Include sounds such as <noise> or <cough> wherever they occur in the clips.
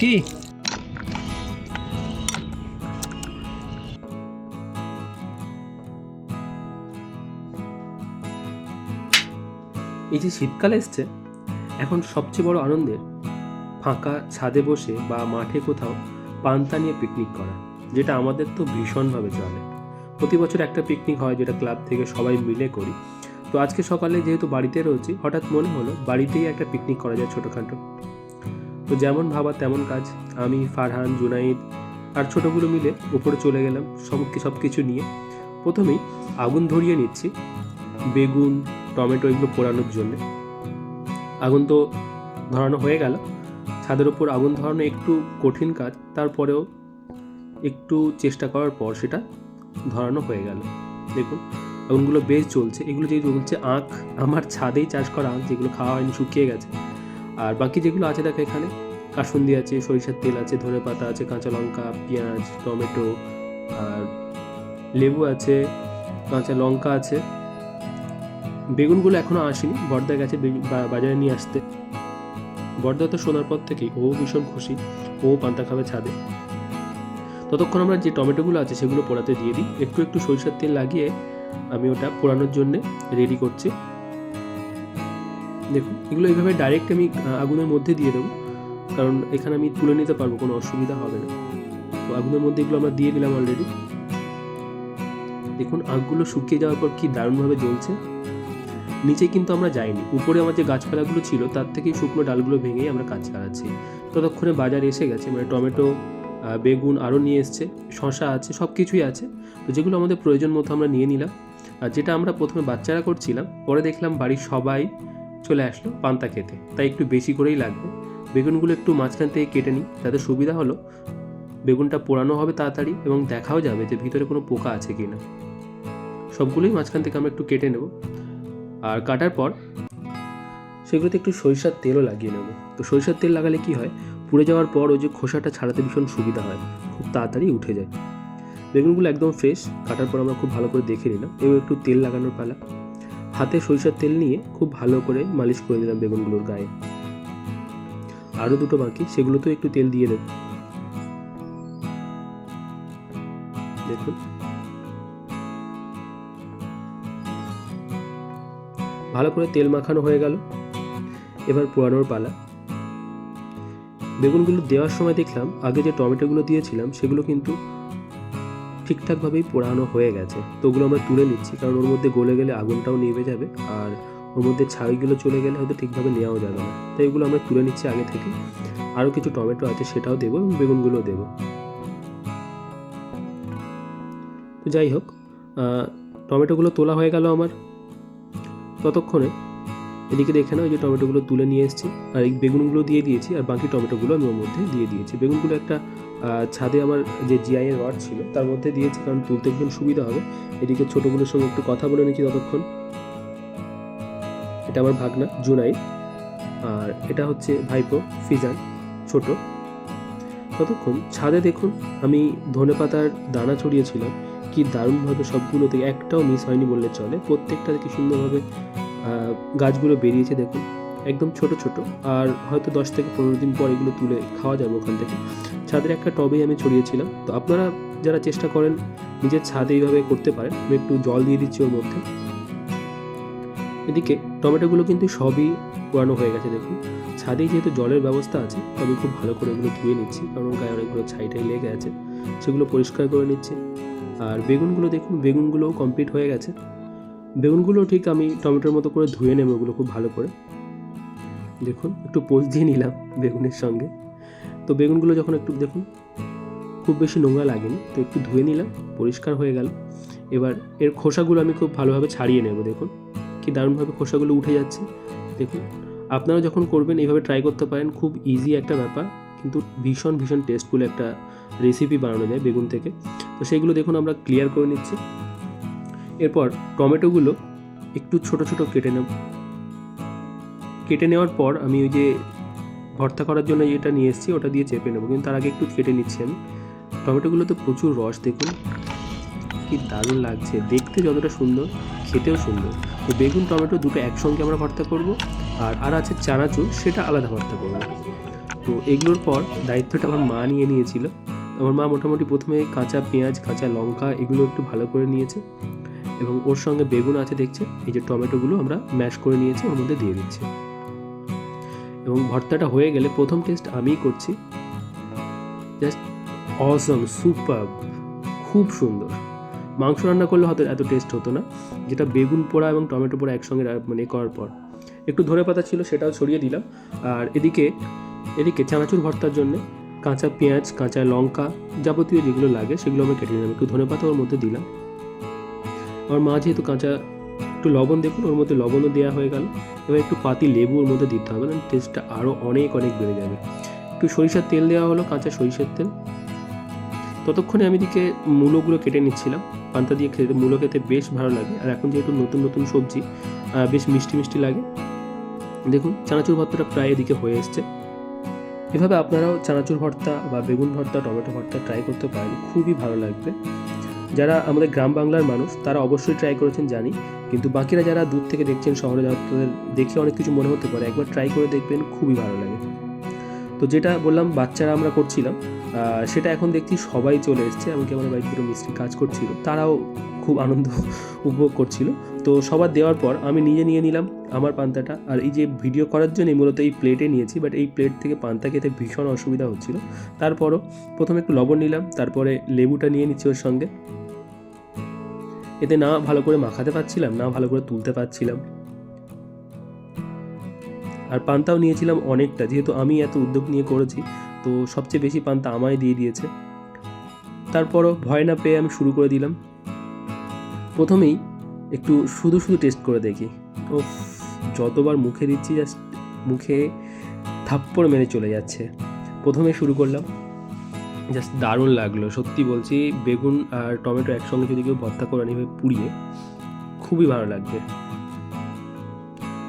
কি? এই যে শীতকাল এসছে, এখন সবচেয়ে বড় আনন্দের ফাঁকা ছাদে বসে বা মাঠে কোথাও পান্তা নিয়ে পিকনিক করা, যেটা আমাদের তো ভীষণভাবে চলে। প্রতি বছর একটা পিকনিক হয় যেটা ক্লাব থেকে সবাই মিলে করি। তো আজকে সকালে যেহেতু বাড়িতে রয়েছি, হঠাৎ মনে হলো বাড়িতেই একটা পিকনিক করা যায় ছোটোখাটো। তো যেমন ভাবা তেমন কাজ। আমি, ফারহান, জুনাইদ আর ছোটোগুলো মিলে উপরে চলে গেলাম সব সব কিছু নিয়ে। প্রথমেই আগুন ধরিয়ে নিচ্ছি বেগুন, টমেটো এগুলো পোড়ানোর জন্য। আগুন তো ধরানো হয়ে গেল। ছাদের ওপর আগুন ধরানো একটু কঠিন কাজ, তারপরেও একটু চেষ্টা করার পর সেটা ধরানো হয়ে গেল। দেখুন, আগুনগুলো বেশ চলছে এগুলো যে চলছে আখ, আমার ছাদেই চাষ করা আখ যেগুলো খাওয়া হয়নি শুকিয়ে গেছে। আর বাকি যেগুলো আছে দেখো এখানে কাসুন্দি আছে, সরিষার তেল আছে ধনে পাতা আছে কাঁচা লঙ্কা পেঁয়াজ, টমেটো আর লেবু আছে কাঁচা লঙ্কা আছে। বেগুনগুলো এখনও আসেনি, বর্দা গেছে বাজারে নিয়ে আসতে। বর্দা তো শোনার পর থেকেই, ও ভীষণ খুশি, ও পান্তা খাবে ছাদে। ততক্ষণ আমরা যে টমেটোগুলো আছে, সেগুলো পোড়াতে দিয়ে দিই। একটু একটু সরিষার তেল লাগিয়ে আমি ওটা পোড়ানোর জন্য রেডি করছি। দেখুন, এগুলো এইভাবে ডাইরেক্ট আমি আগুনের মধ্যে দিয়ে দেবো। কারণ এখানে আমি তুলে নিতে পারব, কোনো অসুবিধা হবে না। তো আগুনের মধ্যে এগুলো আমরা দিয়ে দিলাম অলরেডি দেখুন আগুগুলো শুকিয়ে যাওয়ার পর কি দারুণভাবে জ্বলছে। নিচে কিন্তু আমরা যাইনি। উপরে আমার যে গাছপালাগুলো ছিল, তার থেকেই শুকনো ডালগুলো ভেঙেই আমরা কাজ চালাচ্ছি। ততক্ষণে বাজার এসে গেছে মানে টমেটো বেগুন আরও নিয়ে এসছে শশা আছে সব কিছুই আছে। তো যেগুলো আমাদের প্রয়োজন মতো আমরা নিয়ে নিলাম। আর যেটা আমরা প্রথমে বাচ্চারা করছিলাম, পরে দেখলাম বাড়ির সবাই চলে আসলো পান্তা খেতে। তাই একটু বেশি করেই লাগবে। বেগুনগুলো একটু মাঝখান থেকে কেটে নিই, তাতে সুবিধা হলো বেগুনটা পোড়ানো হবে তাড়াতাড়ি এবং দেখাও যাবে যে ভিতরে কোনো পোকা আছে কি না সবগুলোই মাঝখান থেকে আমরা একটু কেটে নেব। আর কাটার পর সেগুলোতে একটু সরিষার তেলও লাগিয়ে নেব। তো সরিষার তেল লাগালে কি হয়, পুড়ে যাওয়ার পর ওই যে খোসাটা ছাড়াতে ভীষণ সুবিধা হয়, খুব তাড়াতাড়ি উঠে যায়। বেগুনগুলো একদম ফ্রেশ কাটার পর আমরা খুব ভালো করে দেখে নিলাম। এবং একটু তেল লাগানোর পালা। হাতে সরিষার তেল নিয়ে খুব ভালো করে মালিশ করে দিলাম বেগুনগুলোর গায়ে। আরও দুটো বাকি, সেগুলোতেও একটু তেল দিয়ে দেব। দেখুন। ভালো করে তেল মাখানো হয়ে গেল। এবার পোড়ানোর পালা। বেগুনগুলো দেওয়ার সময় দেখলাম, আগে যে টমেটোগুলো দিয়েছিলাম, সেগুলো কিন্তু ঠিকঠাকভাবেই পোড়ানো হয়ে গেছে। তো ওগুলো আমরা তুলে নিচ্ছি, কারণ ওর মধ্যে গলে গেলে আগুনটাও নিভে যাবে। আর ওর মধ্যে ছাইগুলো চলে গেলে হয়তো ঠিকভাবে নেওয়াও যাবে না। তাই এগুলো আমরা তুলে নিচ্ছি আগে থেকে। আরও কিছু টমেটো আছে সেটাও দেবো এবং বেগুনগুলোও দেবো। তো যাই হোক টমেটোগুলো তোলা হয়ে গেল আমার। ততক্ষণে এদিকে দেখে নাও, এই যে টমেটোগুলো তুলে নিয়ে এসেছি। আর এই বেগুনগুলো দিয়ে দিয়েছি, আর বাকি টমেটোগুলো আমি ওর মধ্যে দিয়ে দিয়েছি। বেগুনগুলো একটা ছাদে আমার যে জিআই এর রড ছিল, তার মধ্যে দিয়েছি, কারণ তুলতে ভীষণ সুবিধা হবে। এদিকে ছোটোগুলোর সঙ্গে একটু কথা বলে নিচ্ছি ততক্ষণ। এটা আমার ভাগনা জুনাই আর এটা হচ্ছে ভাইপো, ফিজান, ছোট। ততক্ষণ ছাদে দেখুন, আমি ধনেপাতার দানা ছড়িয়েছিলাম। কি দারুণভাবে সবগুলো থেকে একটাও মিস হয়নি বললে চলে। প্রত্যেকটা থেকে সুন্দরভাবে গাছগুলো বেরিয়েছে দেখুন। একদম ছোট ছোট। আর হয়তো দশ থেকে পনেরো দিন পর এগুলো তুলে খাওয়া যাবে ওখান থেকে। ছাদের একটা টবেই আমি ছড়িয়েছিলাম। তো আপনারা যারা চেষ্টা করেন নিজের ছাদে এইভাবে করতে পারেন। আমি একটু জল দিয়ে দিচ্ছি ওর মধ্যে। এদিকে টমেটোগুলো কিন্তু সবই পোড়ানো হয়ে গেছে, দেখুন। ছাদে যেহেতু জলের ব্যবস্থা আছে আমি খুব ভালো করে এগুলো ধুয়ে নিচ্ছি, কারণ গায়ে অনেকগুলো ছাইটাই লেগে আছে। সেগুলো পরিষ্কার করে নিচ্ছি। আর বেগুনগুলো দেখুন, বেগুনগুলোও কমপ্লিট হয়ে গেছে। বেগুনগুলো ঠিক আমি টমেটোর মতো করে ধুয়ে নেব ওগুলো খুব ভালো করে। দেখুন, একটু পোজ দিয়ে নিলাম বেগুনের সঙ্গে। তো বেগুনগুলো যখন একটু, দেখুন, খুব বেশি নোংরা লাগেনি, তো একটু ধুয়ে নিলাম, পরিষ্কার হয়ে গেল। এবার এর খোসাগুলো আমি খুব ভালোভাবে ছাড়িয়ে নেব, দেখুন। কি দারুণভাবে খোসাগুলো উঠে যাচ্ছে। দেখুন, আপনারা যখন করবেন এইভাবে ট্রাই করতে পারেন, খুব ইজি একটা ব্যাপার। কিন্তু ভীষণ ভীষণ টেস্টফুল একটা রেসিপি বানানো যায় বেগুন থেকে। তো সেইগুলো দেখুন, আমরা ক্লিয়ার করে নিচ্ছি। এরপর টমেটোগুলো একটু ছোট ছোট কেটে নেব। কেটে নেওয়ার পর আমি ওই যে ভর্তা করার জন্য যেটা নিয়ে এসেছি, ওটা দিয়ে চেপে নেব। কিন্তু তার আগে একটু কেটে নিচ্ছি আমি। টমেটোগুলোতে প্রচুর রস, দেখুন। কি দারুণ লাগছে। দেখতে যতটা সুন্দর, খেতেও সুন্দর। তো বেগুন, টমেটো দুটো একসঙ্গে আমরা ভর্তা করব, আর আর আছে চানাচুর, সেটা আলাদা ভর্তা করব। তো এগুলোর পর দায়িত্বটা আমার মা নিয়ে নিয়েছিল। আমার মা মোটামুটি প্রথমে কাঁচা পেঁয়াজ, কাঁচা লঙ্কা এগুলো একটু ভালো করে নিয়েছে এবং ওর সঙ্গে বেগুন আছে দেখছে, এই যে টমেটোগুলো আমরা ম্যাশ করে নিয়েছি, ওর মধ্যে দিয়ে দিচ্ছি। এবং ভর্তাটা হয়ে গেলে প্রথম টেস্ট আমিই করছি। জাস্ট অসম, সুপার, খুব সুন্দর। মাংস রান্না করলে হয়তো এত টেস্ট হতো না। যেটা বেগুন পোড়া এবং টমেটো পোড়া একসঙ্গে মানে করার পর। একটু ধরে পাতা ছিল, সেটাও ছড়িয়ে দিলাম। আর এদিকে এদিকে চানাচুর ভর্তার জন্য কাঁচা পেঁয়াজ, কাঁচা লঙ্কা যাবতীয় যেগুলো লাগে, সেগুলো আমি কেটে নিলাম। একটু ধনে পাতা ওর মধ্যে দিলাম। আমার মা যেহেতু কাঁচা, একটু লবণ দেখুন, ওর মধ্যে লবণও দেওয়া হয়ে গেল। এবার একটু পাতি লেবু ওর মধ্যে দিতে হবে টেস্টটা আরও অনেক অনেক বেড়ে যাবে। একটু সরিষার তেল দেওয়া হলো, কাঁচা সরিষার তেল। ততক্ষণে আমি দিকে মূলোগুলো কেটে নিচ্ছিলাম। পান্তা দিয়ে খেতে মূলো খেতে বেশ ভালো লাগে। আর এখন যেহেতু নতুন নতুন সবজি বেশ মিষ্টি মিষ্টি লাগে। দেখুন, চানাচুর ভর্তাটা প্রায় এদিকে হয়ে এসছে। এভাবে আপনারাও চানাচুর ভর্তা বা বেগুন ভর্তা, টমেটো ভর্তা ট্রাই করতে পারেন। খুবই ভালো লাগবে। যারা আমাদের গ্রাম বাংলার মানুষ, তারা অবশ্যই ট্রাই করেছেন, জানি। কিন্তু বাকিরা যারা দূর থেকে দেখছেন, শহরে তাদের দেখে অনেক কিছু মনে হতে পারে। একবার ট্রাই করে দেখবেন, খুবই ভালো লাগে। তো যেটা বললাম, বাচ্চারা আমরা করছিলাম। সেটা এখন দেখছি সবাই চলে এসছে এমনকি আমার বাড়িতে দুটো মিস্ত্রি কাজ করছিল। তারাও খুব আনন্দ <laughs> উপভোগ করছিল। তো সবার দেওয়ার পর আমি নিজে নিয়ে নিলাম আমার পান্তাটা। আর এই যে ভিডিও করার জন্যই মূলত এই প্লেটে নিয়েছি বাট এই প্লেট থেকে পান্তা খেতে ভীষণ অসুবিধা হচ্ছিল। তারপরও প্রথমে একটু লবণ নিলাম, তারপরে লেবুটা নিয়ে নিচ্ছি ওর সঙ্গে। এতে না ভালো করে মাখাতে পারছিলাম, না ভালো করে তুলতে পারছিলাম। আর পান্তাও নিয়েছিলাম অনেকটা, যেহেতু আমি এত উদ্যোগ নিয়ে করেছি তো সবচেয়ে বেশি পান্তা আমায় দিয়ে দিয়েছে। তারপরও ভয় না পেয়ে আমি শুরু করে দিলাম। প্রথমেই একটু শুধু শুধু টেস্ট করে দেখি। ও যতবার মুখে দিচ্ছি জাস্ট মুখে থাপ্পড় মেরে চলে যাচ্ছে। প্রথমে শুরু করলাম জাস্ট দারুণ লাগল। সত্যি বলছি, বেগুন আর টমেটো একসঙ্গে যদি কেউ ভর্তা করে নিবে পুড়িয়ে, খুবই ভালো লাগবে।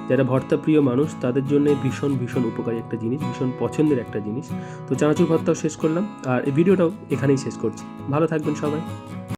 যারা ভর্তা প্রিয় মানুষ, তাদের জন্য ভীষণ ভীষণ উপকারী একটা জিনিস, ভীষণ পছন্দের একটা জিনিস। তো চানাচুর ভর্তাও শেষ করলাম। আর এই ভিডিওটাও এখানেই শেষ করছি। ভালো থাকবেন সবাই।